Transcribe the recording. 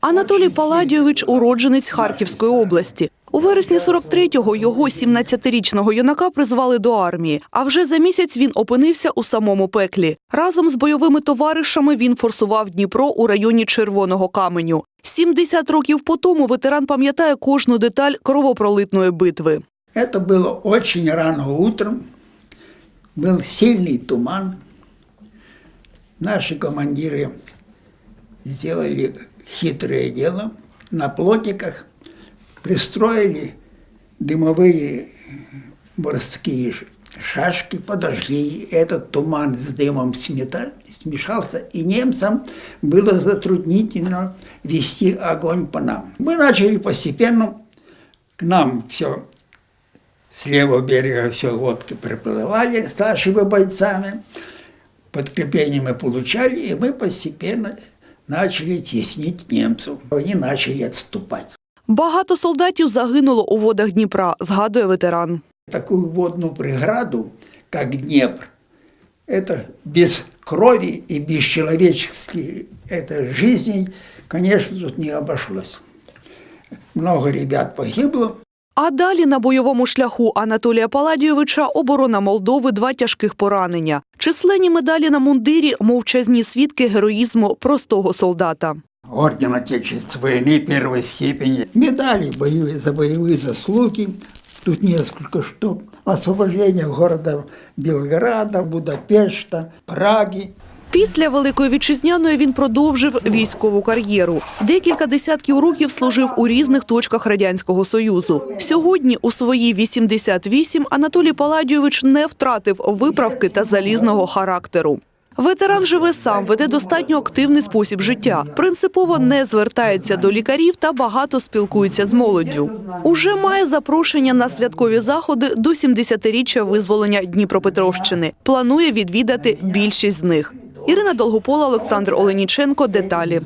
Анатолій Паладійович – уродженець Харківської області. У вересні 43-го його 17-річного юнака призвали до армії, а вже за місяць він опинився у самому пеклі. Разом з бойовими товаришами він форсував Дніпро у районі Червоного каменю. 70 років по тому ветеран пам'ятає кожну деталь кровопролитної битви. Это было очень рано утром, был сильный туман. Наши командиры сделали хитрое дело. На плотиках пристроили дымовые морские шашки, подожгли. Этот туман с дымом смета, смешался, и немцам было затруднительно вести огонь по нам. Мы начали постепенно, к нам все с левого берега все лодки приплывали с нашими бойцами. Подкрепление мы получали, и мы постепенно начали теснить немцев. Они начали отступать. Багато солдатів загинуло у водах Дніпра, згадує ветеран. Такую водную преграду, как Днепр, это без крови и без человеческих жизней, конечно, тут не обошлось. Много ребят погибло, А далі на бойовому шляху Анатолія Паладійовича оборона Молдови два тяжких поранення. Численні медалі на мундирі, мовчазні свідки героїзму простого солдата. Орден Отечества войны первой степени, медали боевые, за боевые заслуги, тут несколько штук, освобождение города Белграда, Будапешта, Праги. Після Великої Вітчизняної він продовжив військову кар'єру. Декілька десятків років служив у різних точках Радянського Союзу. Сьогодні, у свої 88, Анатолій Паладійович не втратив виправки та залізного характеру. Ветеран живе сам, веде достатньо активний спосіб життя. Принципово не звертається до лікарів та багато спілкується з молоддю. Уже має запрошення на святкові заходи до 70-річчя визволення Дніпропетровщини. Планує відвідати більшість з них. Ірина Долгопола, Олександр Оленіченко. Деталі.